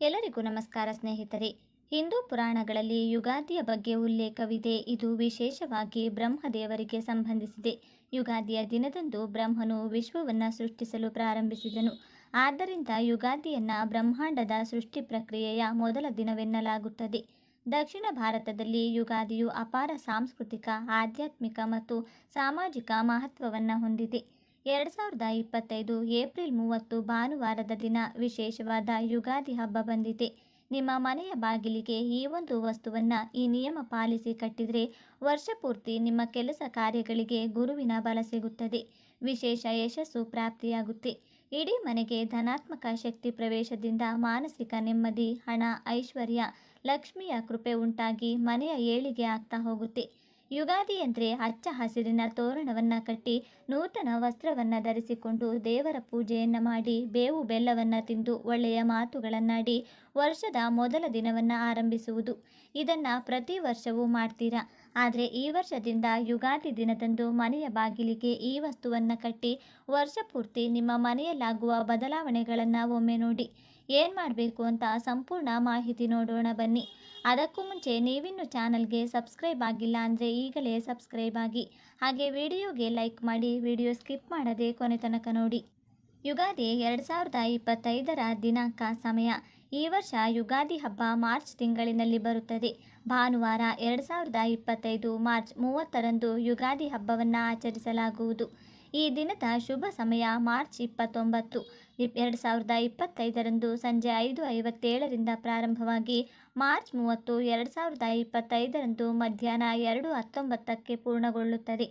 ಎಲ್ಲರಿಗೂ ನಮಸ್ಕಾರ ಸ್ನೇಹಿತರೆ. ಹಿಂದೂ ಪುರಾಣಗಳಲ್ಲಿ ಯುಗಾದಿಯ ಬಗ್ಗೆ ಉಲ್ಲೇಖವಿದೆ. ಇದು ವಿಶೇಷವಾಗಿ ಬ್ರಹ್ಮದೇವರಿಗೆ ಸಂಬಂಧಿಸಿದೆ. ಯುಗಾದಿಯ ದಿನದಂದು ಬ್ರಹ್ಮನು ವಿಶ್ವವನ್ನು ಸೃಷ್ಟಿಸಲು ಪ್ರಾರಂಭಿಸಿದನು. ಆದ್ದರಿಂದ ಯುಗಾದಿಯನ್ನು ಬ್ರಹ್ಮಾಂಡದ ಸೃಷ್ಟಿ ಪ್ರಕ್ರಿಯೆಯ ಮೊದಲ ದಿನವೆನ್ನಲಾಗುತ್ತದೆ. ದಕ್ಷಿಣ ಭಾರತದಲ್ಲಿ ಯುಗಾದಿಯು ಅಪಾರ ಸಾಂಸ್ಕೃತಿಕ, ಆಧ್ಯಾತ್ಮಿಕ ಮತ್ತು ಸಾಮಾಜಿಕ ಮಹತ್ವವನ್ನು ಹೊಂದಿದೆ. ಎರಡು ಸಾವಿರದ ಇಪ್ಪತ್ತೈದು ಏಪ್ರಿಲ್ ಮೂವತ್ತು ಭಾನುವಾರದ ದಿನ ವಿಶೇಷವಾದ ಯುಗಾದಿ ಹಬ್ಬ ಬಂದಿದೆ. ನಿಮ್ಮ ಮನೆಯ ಬಾಗಿಲಿಗೆ ಈ ಒಂದು ವಸ್ತುವನ್ನು ಈ ನಿಯಮ ಪಾಲಿಸಿ ಕಟ್ಟಿದರೆ ವರ್ಷ ಪೂರ್ತಿ ನಿಮ್ಮ ಕೆಲಸ ಕಾರ್ಯಗಳಿಗೆ ಗುರುವಿನ ಬಲ ಸಿಗುತ್ತದೆ. ವಿಶೇಷ ಯಶಸ್ಸು ಪ್ರಾಪ್ತಿಯಾಗುತ್ತೆ. ಇಡೀ ಮನೆಗೆ ಧನಾತ್ಮಕ ಶಕ್ತಿ ಪ್ರವೇಶದಿಂದ ಮಾನಸಿಕ ನೆಮ್ಮದಿ, ಹಣ, ಐಶ್ವರ್ಯ, ಲಕ್ಷ್ಮಿಯ ಕೃಪೆ ಉಂಟಾಗಿ ಮನೆಯ ಏಳಿಗೆ ಆಗ್ತಾ ಹೋಗುತ್ತೆ. ಯುಗಾದಿ ಅಂದರೆ ಹಚ್ಚ ಹಸಿರಿನ ತೋರಣವನ್ನು ಕಟ್ಟಿ ನೂತನ ವಸ್ತ್ರವನ್ನು ಧರಿಸಿಕೊಂಡು ದೇವರ ಪೂಜೆಯನ್ನು ಮಾಡಿ ಬೇವು ಬೆಲ್ಲವನ್ನು ತಿಂದು ಒಳ್ಳೆಯ ಮಾತುಗಳನ್ನಾಡಿ ವರ್ಷದ ಮೊದಲ ದಿನವನ್ನು ಆರಂಭಿಸುವುದು. ಇದನ್ನು ಪ್ರತಿ ವರ್ಷವೂ ಮಾಡ್ತೀರಾ? ಆದರೆ ಈ ವರ್ಷದಿಂದ ಯುಗಾದಿ ದಿನದಂದು ಮನೆಯ ಬಾಗಿಲಿಗೆ ಈ ವಸ್ತುವನ್ನು ಕಟ್ಟಿ ವರ್ಷ ಪೂರ್ತಿ ನಿಮ್ಮ ಮನೆಯಲ್ಲಾಗುವ ಬದಲಾವಣೆಗಳನ್ನು ಒಮ್ಮೆ ನೋಡಿ ಏನು ಮಾಡಬೇಕು ಅಂತ ಸಂಪೂರ್ಣ ಮಾಹಿತಿ ನೋಡೋಣ ಬನ್ನಿ. ಅದಕ್ಕೂ ಮುಂಚೆ ನೀವಿನ್ನು ಚಾನಲ್ಗೆ ಸಬ್ಸ್ಕ್ರೈಬ್ ಆಗಿಲ್ಲ ಅಂದರೆ ಈಗಲೇ ಸಬ್ಸ್ಕ್ರೈಬ್ ಆಗಿ ಹಾಗೆ ವಿಡಿಯೋಗೆ ಲೈಕ್ ಮಾಡಿ ವಿಡಿಯೋ ಸ್ಕಿಪ್ ಮಾಡದೆ ಕೊನೆ ತನಕ ನೋಡಿ. ಯುಗಾದಿ ಎರಡು ಸಾವಿರದ ಇಪ್ಪತ್ತೈದರ ದಿನಾಂಕ ಸಮಯ. ಈ ವರ್ಷ ಯುಗಾದಿ ಹಬ್ಬ ಮಾರ್ಚ್ ತಿಂಗಳಿನಲ್ಲಿ ಬರುತ್ತದೆ. ಭಾನುವಾರ ಎರಡು ಸಾವಿರದ ಇಪ್ಪತ್ತೈದು ಮಾರ್ಚ್ ಮೂವತ್ತರಂದು ಯುಗಾದಿ ಹಬ್ಬವನ್ನು ಆಚರಿಸಲಾಗುವುದು. ಈ ದಿನದ ಶುಭ ಸಮಯ ಮಾರ್ಚ್ ಇಪ್ಪತ್ತೊಂಬತ್ತು. ಇಪ್ ಎರಡು ಸಾವಿರದ ಇಪ್ಪತ್ತೈದರಂದು ಸಂಜೆ ಐದು ಐವತ್ತೇಳರಿಂದ ಪ್ರಾರಂಭವಾಗಿ ಮಾರ್ಚ್ ಮೂವತ್ತು ಎರಡು ಸಾವಿರದ ಇಪ್ಪತ್ತೈದರಂದು ಮಧ್ಯಾಹ್ನ ಎರಡು ಹತ್ತೊಂಬತ್ತಕ್ಕೆ ಪೂರ್ಣಗೊಳ್ಳುತ್ತದೆ.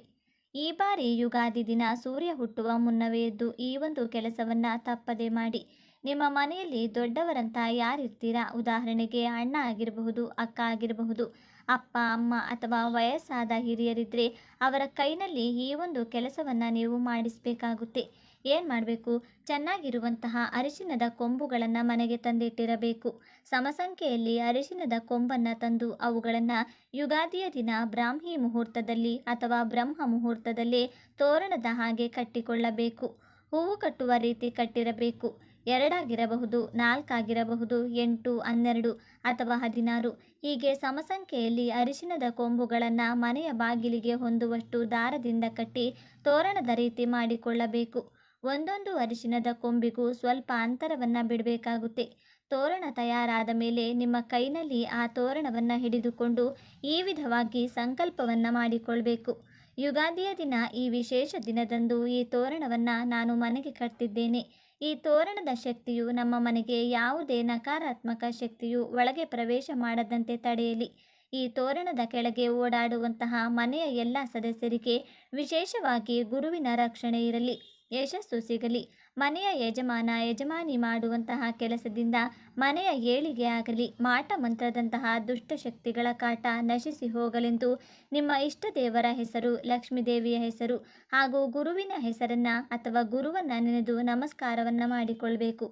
ಈ ಬಾರಿ ಯುಗಾದಿ ದಿನ ಸೂರ್ಯ ಹುಟ್ಟುವ ಮುನ್ನವೇ ಎದ್ದು ಈ ಒಂದು ಕೆಲಸವನ್ನು ತಪ್ಪದೆ ಮಾಡಿ ನಿಮ್ಮ ಮನೆಯಲ್ಲಿ ದೊಡ್ಡವರಂತ ಯಾರಿರ್ತೀರಾ? ಉದಾಹರಣೆಗೆ ಅಣ್ಣ ಆಗಿರಬಹುದು, ಅಕ್ಕ ಆಗಿರಬಹುದು, ಅಪ್ಪ, ಅಮ್ಮ ಅಥವಾ ವಯಸ್ಸಾದ ಹಿರಿಯರಿದ್ದರೆ ಅವರ ಕೈನಲ್ಲಿ ಈ ಒಂದು ಕೆಲಸವನ್ನು ನೀವು ಮಾಡಿಸಬೇಕಾಗುತ್ತೆ. ಏನು ಮಾಡಬೇಕು? ಚೆನ್ನಾಗಿರುವಂತಹ ಅರಿಶಿನದ ಕೊಂಬುಗಳನ್ನು ಮನೆಗೆ ತಂದಿಟ್ಟಿರಬೇಕು. ಸಮಸಂಖ್ಯೆಯಲ್ಲಿ ಅರಿಶಿನದ ಕೊಂಬನ್ನು ತಂದು ಅವುಗಳನ್ನು ಯುಗಾದಿಯ ದಿನ ಬ್ರಾಹ್ಮಿ ಮುಹೂರ್ತದಲ್ಲಿ ಅಥವಾ ಬ್ರಹ್ಮ ಮುಹೂರ್ತದಲ್ಲಿ ತೋರಣದ ಹಾಗೆ ಕಟ್ಟಿಕೊಳ್ಳಬೇಕು. ಹೂವು ಕಟ್ಟುವ ರೀತಿ ಕಟ್ಟಿರಬೇಕು. ಎರಡಾಗಿರಬಹುದು, ನಾಲ್ಕಾಗಿರಬಹುದು, ಎಂಟು, ಹನ್ನೆರಡು ಅಥವಾ ಹದಿನಾರು. ಹೀಗೆ ಸಮಸಂಖ್ಯೆಯಲ್ಲಿ ಅರಿಶಿನದ ಕೊಂಬುಗಳನ್ನು ಮನೆಯ ಬಾಗಿಲಿಗೆ ಹೊಂದುವಷ್ಟು ದಾರದಿಂದ ಕಟ್ಟಿ ತೋರಣದ ರೀತಿ ಮಾಡಿಕೊಳ್ಳಬೇಕು. ಒಂದೊಂದು ಅರಿಶಿನದ ಕೊಂಬಿಗೂ ಸ್ವಲ್ಪ ಅಂತರವನ್ನು ಬಿಡಬೇಕಾಗುತ್ತೆ. ತೋರಣ ತಯಾರಾದ ಮೇಲೆ ನಿಮ್ಮ ಕೈನಲ್ಲಿ ಆ ತೋರಣವನ್ನು ಹಿಡಿದುಕೊಂಡು ಈ ವಿಧವಾಗಿ ಸಂಕಲ್ಪವನ್ನು ಮಾಡಿಕೊಳ್ಬೇಕು. ಯುಗಾದಿಯ ದಿನ ಈ ವಿಶೇಷ ದಿನದಂದು ಈ ತೋರಣವನ್ನು ನಾನು ಮನೆಗೆ ಕಟ್ತಿದ್ದೇನೆ ಈ ತೋರಣದ ಶಕ್ತಿಯು ನಮ್ಮ ಮನೆಗೆ ಯಾವುದೇ ನಕಾರಾತ್ಮಕ ಶಕ್ತಿಯು ಒಳಗೆ ಪ್ರವೇಶ ಮಾಡದಂತೆ ತಡೆಯಲಿ. ಈ ತೋರಣದ ಕೆಳಗೆ ಓಡಾಡುವಂತಹ ಮನೆಯ ಎಲ್ಲ ಸದಸ್ಯರಿಗೆ ವಿಶೇಷವಾಗಿ ಗುರುವಿನ ರಕ್ಷಣೆ ಇರಲಿ, ಯಶಸ್ಸು ಸಿಗಲಿ. ಮನೆಯ ಯಜಮಾನ, ಯಜಮಾನಿ ಮಾಡುವಂತಹ ಕೆಲಸದಿಂದ ಮನೆಯ ಏಳಿಗೆ ಆಗಲಿ, ಮಾಟ ಮಂತ್ರದಂತಹ ದುಷ್ಟಶಕ್ತಿಗಳ ಕಾಟ ನಶಿಸಿ ಹೋಗಲೆಂದು ನಿಮ್ಮ ಇಷ್ಟ ದೇವರ ಹೆಸರು, ಲಕ್ಷ್ಮೀದೇವಿಯ ಹೆಸರು ಹಾಗೂ ಗುರುವಿನ ಹೆಸರನ್ನು ಅಥವಾ ಗುರುವನ್ನು ನೆನೆದು ನಮಸ್ಕಾರವನ್ನು ಮಾಡಿಕೊಳ್ಬೇಕು.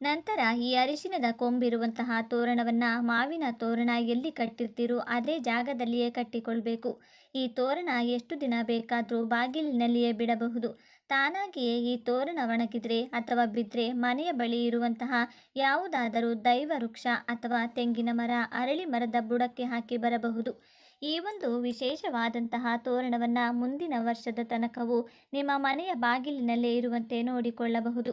ನಂತರ ಈ ಅರಿಶಿನದ ಕೊಂಬಿರುವಂತಹ ತೋರಣವನ್ನು ಮಾವಿನ ತೋರಣ ಎಲ್ಲಿ ಕಟ್ಟಿರ್ತೀರೋ ಅದೇ ಜಾಗದಲ್ಲಿಯೇ ಕಟ್ಟಿಕೊಳ್ಬೇಕು. ಈ ತೋರಣ ಎಷ್ಟು ದಿನ ಬೇಕಾದರೂ ಬಾಗಿಲಿನಲ್ಲಿಯೇ ಬಿಡಬಹುದು. ತಾನಾಗಿಯೇ ಈ ತೋರಣ ಒಣಗಿದ್ರೆ ಅಥವಾ ಬಿದ್ದರೆ ಮನೆಯ ಬಳಿ ಇರುವಂತಹ ಯಾವುದಾದರೂ ದೈವ ವೃಕ್ಷ ಅಥವಾ ತೆಂಗಿನ ಮರ, ಅರಳಿ ಮರದ ಬುಡಕ್ಕೆ ಹಾಕಿ ಬರಬಹುದು. ಈ ಒಂದು ವಿಶೇಷವಾದಂತಹ ತೋರಣವನ್ನು ಮುಂದಿನ ವರ್ಷದ ತನಕವೂ ನಿಮ್ಮ ಮನೆಯ ಬಾಗಿಲಿನಲ್ಲೇ ಇರುವಂತೆ ನೋಡಿಕೊಳ್ಳಬಹುದು.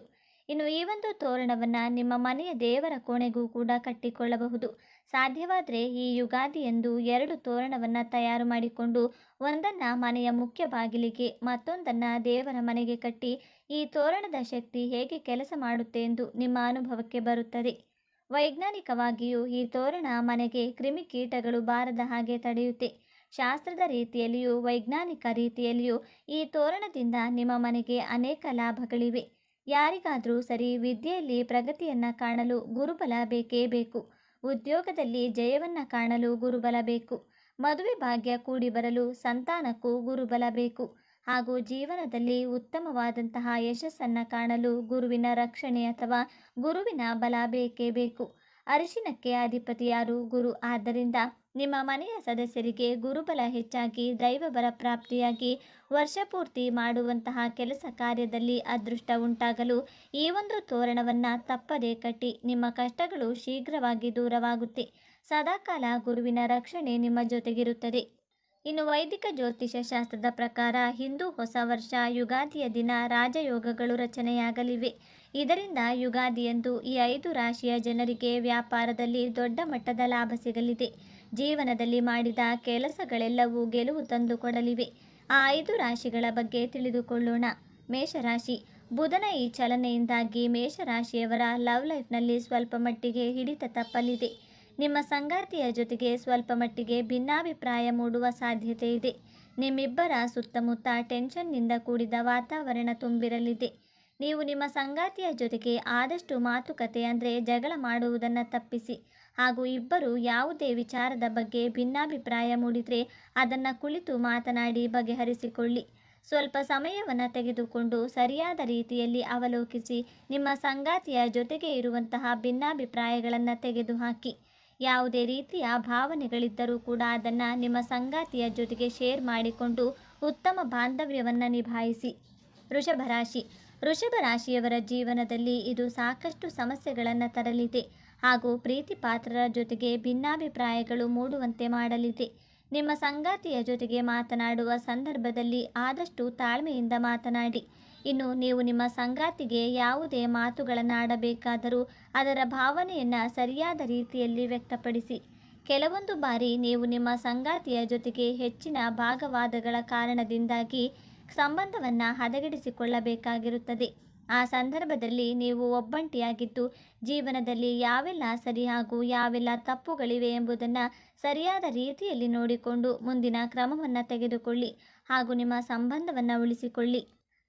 ಇನ್ನು ಈ ಒಂದು ತೋರಣವನ್ನು ನಿಮ್ಮ ಮನೆಯ ದೇವರ ಕೋಣೆಗೂ ಕೂಡ ಕಟ್ಟಿಕೊಳ್ಳಬಹುದು. ಸಾಧ್ಯವಾದರೆ ಈ ಯುಗಾದಿ ಎಂದು ಎರಡು ತೋರಣವನ್ನು ತಯಾರು ಮಾಡಿಕೊಂಡು ಒಂದನ್ನು ಮನೆಯ ಮುಖ್ಯ ಬಾಗಿಲಿಗೆ, ಮತ್ತೊಂದನ್ನು ದೇವರ ಮನೆಗೆ ಕಟ್ಟಿ ಈ ತೋರಣದ ಶಕ್ತಿ ಹೇಗೆ ಕೆಲಸ ಮಾಡುತ್ತೆ ಎಂದು ನಿಮ್ಮ ಅನುಭವಕ್ಕೆ ಬರುತ್ತದೆ. ವೈಜ್ಞಾನಿಕವಾಗಿಯೂ ಈ ತೋರಣ ಮನೆಗೆ ಕ್ರಿಮಿಕೀಟಗಳು ಬಾರದ ಹಾಗೆ ತಡೆಯುತ್ತೆ. ಶಾಸ್ತ್ರದ ರೀತಿಯಲ್ಲಿಯೂ ವೈಜ್ಞಾನಿಕ ರೀತಿಯಲ್ಲಿಯೂ ಈ ತೋರಣದಿಂದ ನಿಮ್ಮ ಮನೆಗೆ ಅನೇಕ ಲಾಭಗಳಿವೆ. ಯಾರಿಗಾದರೂ ಸರಿ ವಿದ್ಯೆಯಲ್ಲಿ ಪ್ರಗತಿಯನ್ನು ಕಾಣಲು ಗುರುಬಲ ಬೇಕೇ ಬೇಕು. ಉದ್ಯೋಗದಲ್ಲಿ ಜಯವನ್ನು ಕಾಣಲು ಗುರುಬಲ ಬೇಕು. ಮದುವೆ ಭಾಗ್ಯ ಕೂಡಿ ಬರಲು ಸಂತಾನಕ್ಕೂ ಗುರುಬಲ ಬೇಕು. ಹಾಗೂ ಜೀವನದಲ್ಲಿ ಉತ್ತಮವಾದಂತಹ ಯಶಸ್ಸನ್ನು ಕಾಣಲು ಗುರುವಿನ ರಕ್ಷಣೆ ಅಥವಾ ಗುರುವಿನ ಬಲ ಬೇಕೇ ಬೇಕು. ಅರಿಶಿನಕ್ಕೆ ಅಧಿಪತಿಯಾರು ಗುರು. ಆದ್ದರಿಂದ ನಿಮ್ಮ ಮನೆಯ ಸದಸ್ಯರಿಗೆ ಗುರುಬಲ ಹೆಚ್ಚಾಗಿ, ದೈವ ದೈವಬಲ ಪ್ರಾಪ್ತಿಯಾಗಿ ವರ್ಷಪೂರ್ತಿ ಮಾಡುವಂತಹ ಕೆಲಸ ಕಾರ್ಯದಲ್ಲಿ ಅದೃಷ್ಟ ಉಂಟಾಗಲು ಈ ಒಂದು ತೋರಣವನ್ನು ತಪ್ಪದೇ ಕಟ್ಟಿ, ನಿಮ್ಮ ಕಷ್ಟಗಳು ಶೀಘ್ರವಾಗಿ ದೂರವಾಗುತ್ತೆ. ಸದಾಕಾಲ ಗುರುವಿನ ರಕ್ಷಣೆ ನಿಮ್ಮ ಜೊತೆಗಿರುತ್ತದೆ. ಇನ್ನು ವೈದಿಕ ಜ್ಯೋತಿಷ ಶಾಸ್ತ್ರದ ಪ್ರಕಾರ ಹಿಂದೂ ಹೊಸ ವರ್ಷ ಯುಗಾದಿಯ ದಿನ ರಾಜಯೋಗಗಳು ರಚನೆಯಾಗಲಿವೆ. ಇದರಿಂದ ಯುಗಾದಿಯಂದು ಈ ಐದು ರಾಶಿಯ ಜನರಿಗೆ ವ್ಯಾಪಾರದಲ್ಲಿ ದೊಡ್ಡ ಮಟ್ಟದ ಲಾಭ ಸಿಗಲಿದೆ. ಜೀವನದಲ್ಲಿ ಮಾಡಿದ ಕೆಲಸಗಳೆಲ್ಲವೂ ಗೆಲುವು ತಂದುಕೊಡಲಿವೆ. ಆ ಐದು ರಾಶಿಗಳ ಬಗ್ಗೆ ತಿಳಿದುಕೊಳ್ಳೋಣ. ಮೇಷರಾಶಿ. ಬುಧನ ಈ ಚಲನೆಯಿಂದಾಗಿ ಮೇಷರಾಶಿಯವರ ಲವ್ ಲೈಫ್ನಲ್ಲಿ ಸ್ವಲ್ಪ ಮಟ್ಟಿಗೆ ಹಿಡಿತ ತಪ್ಪಲಿದೆ. ನಿಮ್ಮ ಸಂಗಾತಿಯ ಜೊತೆಗೆ ಸ್ವಲ್ಪ ಮಟ್ಟಿಗೆ ಭಿನ್ನಾಭಿಪ್ರಾಯ ಮೂಡುವ ಸಾಧ್ಯತೆ ಇದೆ. ನಿಮ್ಮಿಬ್ಬರ ಸುತ್ತಮುತ್ತ ಟೆನ್ಷನ್ನಿಂದ ಕೂಡಿದ ವಾತಾವರಣ ತುಂಬಿರಲಿದೆ. ನೀವು ನಿಮ್ಮ ಸಂಗಾತಿಯ ಜೊತೆಗೆ ಆದಷ್ಟು ಮಾತುಕತೆ ಅಂದರೆ ಜಗಳ ಮಾಡುವುದನ್ನು ತಪ್ಪಿಸಿ. ಹಾಗೂ ಇಬ್ಬರು ಯಾವುದೇ ವಿಚಾರದ ಬಗ್ಗೆ ಭಿನ್ನಾಭಿಪ್ರಾಯ ಮೂಡಿದರೆ ಅದನ್ನು ಕುಳಿತು ಮಾತನಾಡಿ ಬಗೆಹರಿಸಿಕೊಳ್ಳಿ. ಸ್ವಲ್ಪ ಸಮಯವನ್ನು ತೆಗೆದುಕೊಂಡು ಸರಿಯಾದ ರೀತಿಯಲ್ಲಿ ಅವಲೋಕಿಸಿ ನಿಮ್ಮ ಸಂಗಾತಿಯ ಜೊತೆಗೆ ಇರುವಂತಹ ಭಿನ್ನಾಭಿಪ್ರಾಯಗಳನ್ನು ತೆಗೆದುಹಾಕಿ. ಯಾವುದೇ ರೀತಿಯ ಭಾವನೆಗಳಿದ್ದರೂ ಕೂಡ ಅದನ್ನು ನಿಮ್ಮ ಸಂಗಾತಿಯ ಜೊತೆಗೆ ಶೇರ್ ಮಾಡಿಕೊಂಡು ಉತ್ತಮ ಬಾಂಧವ್ಯವನ್ನು ನಿಭಾಯಿಸಿ. ವೃಷಭ ರಾಶಿ. ವೃಷಭ ರಾಶಿಯವರ ಜೀವನದಲ್ಲಿ ಇದು ಸಾಕಷ್ಟು ಸಮಸ್ಯೆಗಳನ್ನು ತರಲಿದೆ. ಹಾಗೂ ಪ್ರೀತಿ ಪಾತ್ರರ ಜೊತೆಗೆ ಭಿನ್ನಾಭಿಪ್ರಾಯಗಳು ಮೂಡುವಂತೆ ಮಾಡಲಿದೆ. ನಿಮ್ಮ ಸಂಗಾತಿಯ ಜೊತೆಗೆ ಮಾತನಾಡುವ ಸಂದರ್ಭದಲ್ಲಿ ಆದಷ್ಟು ತಾಳ್ಮೆಯಿಂದ ಮಾತನಾಡಿ. ಇನ್ನು ನೀವು ನಿಮ್ಮ ಸಂಗಾತಿಗೆ ಯಾವುದೇ ಮಾತುಗಳನ್ನಾಡಬೇಕಾದರೂ ಅದರ ಭಾವನೆಯನ್ನು ಸರಿಯಾದ ರೀತಿಯಲ್ಲಿ ವ್ಯಕ್ತಪಡಿಸಿ. ಕೆಲವೊಂದು ಬಾರಿ ನೀವು ನಿಮ್ಮ ಸಂಗಾತಿಯ ಜೊತೆಗೆ ಹೆಚ್ಚಿನ ಭಾಗವಾದಗಳ ಕಾರಣದಿಂದಾಗಿ ಸಂಬಂಧವನ್ನು ಹದಗೆಡಿಸಿಕೊಳ್ಳಬೇಕಾಗಿರುತ್ತದೆ. ಆ ಸಂದರ್ಭದಲ್ಲಿ ನೀವು ಒಬ್ಬಂಟಿಯಾಗಿದ್ದು, ಜೀವನದಲ್ಲಿ ಯಾವೆಲ್ಲ ಸರಿ ಹಾಗೂ ಯಾವೆಲ್ಲ ತಪ್ಪುಗಳಿವೆ ಎಂಬುದನ್ನು ಸರಿಯಾದ ರೀತಿಯಲ್ಲಿ ನೋಡಿಕೊಂಡು ಮುಂದಿನ ಕ್ರಮವನ್ನು ತೆಗೆದುಕೊಳ್ಳಿ ಹಾಗೂ ನಿಮ್ಮ ಸಂಬಂಧವನ್ನು ಉಳಿಸಿಕೊಳ್ಳಿ.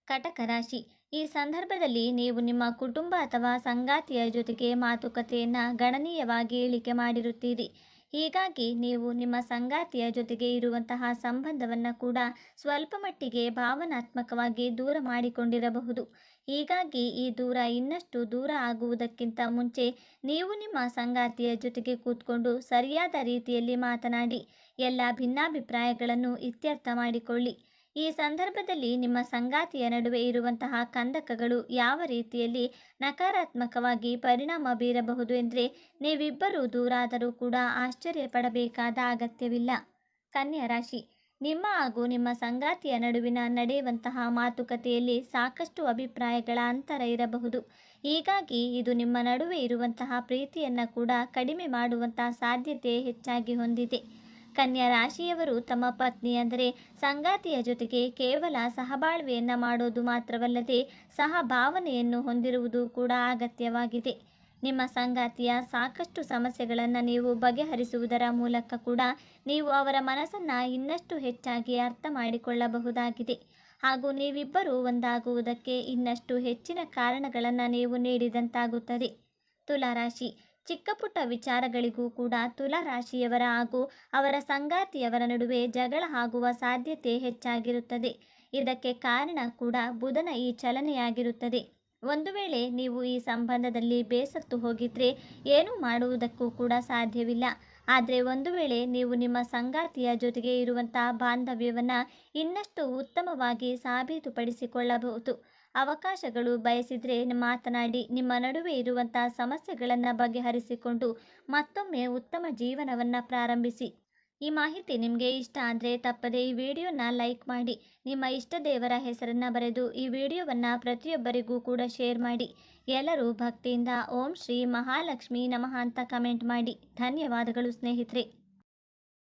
ಕಟಕ ರಾಶಿ. ಈ ಸಂದರ್ಭದಲ್ಲಿ ನೀವು ನಿಮ್ಮ ಕುಟುಂಬ ಅಥವಾ ಸಂಗಾತಿಯ ಜೊತೆಗೆ ಮಾತುಕತೆಯನ್ನು ಗಣನೀಯವಾಗಿ ಇಳಿಕೆ ಮಾಡಿರುತ್ತೀರಿ. ಹೀಗಾಗಿ ನೀವು ನಿಮ್ಮ ಸಂಗಾತಿಯ ಜೊತೆಗೆ ಇರುವಂತಹ ಸಂಬಂಧವನ್ನು ಕೂಡ ಸ್ವಲ್ಪ ಮಟ್ಟಿಗೆ ಭಾವನಾತ್ಮಕವಾಗಿ ದೂರ ಮಾಡಿಕೊಂಡಿರಬಹುದು. ಹೀಗಾಗಿ ಈ ದೂರ ಇನ್ನಷ್ಟು ದೂರ ಆಗುವುದಕ್ಕಿಂತ ಮುಂಚೆ ನೀವು ನಿಮ್ಮ ಸಂಗಾತಿಯ ಜೊತೆಗೆ ಕೂತ್ಕೊಂಡು ಸರಿಯಾದ ರೀತಿಯಲ್ಲಿ ಮಾತನಾಡಿ, ಎಲ್ಲ ಭಿನ್ನಾಭಿಪ್ರಾಯಗಳನ್ನು ಇತ್ಯರ್ಥ ಮಾಡಿಕೊಳ್ಳಿ. ಈ ಸಂದರ್ಭದಲ್ಲಿ ನಿಮ್ಮ ಸಂಗಾತಿಯ ನಡುವೆ ಇರುವಂತಹ ಕಂದಕಗಳು ಯಾವ ರೀತಿಯಲ್ಲಿ ನಕಾರಾತ್ಮಕವಾಗಿ ಪರಿಣಾಮ ಬೀರಬಹುದು ಎಂದರೆ ನೀವಿಬ್ಬರೂ ದೂರಾದರೂ ಕೂಡ ಆಶ್ಚರ್ಯ ಪಡಬೇಕಾದ ಅಗತ್ಯವಿಲ್ಲ. ಕನ್ಯಾ ರಾಶಿ, ನಿಮ್ಮ ಹಾಗೂ ನಿಮ್ಮ ಸಂಗಾತಿಯ ನಡುವಿನ ನಡೆಯುವಂತಹ ಮಾತುಕತೆಯಲ್ಲಿ ಸಾಕಷ್ಟು ಅಭಿಪ್ರಾಯಗಳ ಅಂತರ ಇರಬಹುದು. ಹೀಗಾಗಿ ಇದು ನಿಮ್ಮ ನಡುವೆ ಇರುವಂತಹ ಪ್ರೀತಿಯನ್ನು ಕೂಡ ಕಡಿಮೆ ಮಾಡುವಂತಹ ಸಾಧ್ಯತೆ ಹೆಚ್ಚಾಗಿ ಹೊಂದಿದೆ. ಕನ್ಯಾ ರಾಶಿಯವರು ತಮ್ಮ ಪತ್ನಿ ಅಂದರೆ ಸಂಗಾತಿಯ ಜೊತೆಗೆ ಕೇವಲ ಸಹಬಾಳ್ವೆಯನ್ನು ಮಾಡೋದು ಮಾತ್ರವಲ್ಲದೆ ಸಹಭಾವನೆಯನ್ನು ಹೊಂದಿರುವುದು ಕೂಡ ಅಗತ್ಯವಾಗಿದೆ. ನಿಮ್ಮ ಸಂಗಾತಿಯ ಸಾಕಷ್ಟು ಸಮಸ್ಯೆಗಳನ್ನು ನೀವು ಬಗೆಹರಿಸುವುದರ ಮೂಲಕ ಕೂಡ ನೀವು ಅವರ ಮನಸ್ಸನ್ನು ಇನ್ನಷ್ಟು ಹೆಚ್ಚಾಗಿ ಅರ್ಥ ಮಾಡಿಕೊಳ್ಳಬಹುದಾಗಿದೆ. ಹಾಗೂ ನೀವಿಬ್ಬರೂ ಒಂದಾಗುವುದಕ್ಕೆ ಇನ್ನಷ್ಟು ಹೆಚ್ಚಿನ ಕಾರಣಗಳನ್ನು ನೀವು ನೀಡಿದಂತಾಗುತ್ತದೆ. ತುಲಾರಾಶಿ ಚಿಕ್ಕ ಪುಟ್ಟ ವಿಚಾರಗಳಿಗೂ ಕೂಡ ತುಲಾ ರಾಶಿಯವರ ಹಾಗೂ ಅವರ ಸಂಗಾತಿಯವರ ನಡುವೆ ಜಗಳ ಆಗುವ ಸಾಧ್ಯತೆ ಹೆಚ್ಚಾಗಿರುತ್ತದೆ. ಇದಕ್ಕೆ ಕಾರಣ ಕೂಡ ಬುಧನ ಈ ಚಲನೆಯಾಗಿರುತ್ತದೆ. ಒಂದು ವೇಳೆ ನೀವು ಈ ಸಂಬಂಧದಲ್ಲಿ ಬೇಸತ್ತು ಹೋಗಿದ್ರೆ ಏನು ಮಾಡುವುದಕ್ಕೂ ಕೂಡ ಸಾಧ್ಯವಿಲ್ಲ. ಆದರೆ ಒಂದು ವೇಳೆ ನೀವು ನಿಮ್ಮ ಸಂಗಾತಿಯ ಜೊತೆಗೆ ಇರುವಂತಹ ಬಾಂಧವ್ಯವನ್ನು ಇನ್ನಷ್ಟು ಉತ್ತಮವಾಗಿ ಸಾಬೀತುಪಡಿಸಿಕೊಳ್ಳಬಹುದು. ಅವಕಾಶಗಳು ಬಯಸಿದರೆ ಮಾತನಾಡಿ, ನಿಮ್ಮ ನಡುವೆ ಇರುವಂತಹ ಸಮಸ್ಯೆಗಳನ್ನು ಬಗೆಹರಿಸಿಕೊಂಡು ಮತ್ತೊಮ್ಮೆ ಉತ್ತಮ ಜೀವನವನ್ನು ಪ್ರಾರಂಭಿಸಿ. ಈ ಮಾಹಿತಿ ನಿಮಗೆ ಇಷ್ಟ ಅಂದರೆ ತಪ್ಪದೇ ಈ ವಿಡಿಯೋನ ಲೈಕ್ ಮಾಡಿ, ನಿಮ್ಮ ಇಷ್ಟ ದೇವರ ಹೆಸರನ್ನು ಬರೆದು ಈ ವಿಡಿಯೋವನ್ನು ಪ್ರತಿಯೊಬ್ಬರಿಗೂ ಕೂಡ ಶೇರ್ ಮಾಡಿ. ಎಲ್ಲರೂ ಭಕ್ತಿಯಿಂದ ಓಂ ಶ್ರೀ ಮಹಾಲಕ್ಷ್ಮಿ ನಮಃ ಅಂತ ಕಮೆಂಟ್ ಮಾಡಿ. ಧನ್ಯವಾದಗಳು ಸ್ನೇಹಿತರೆ.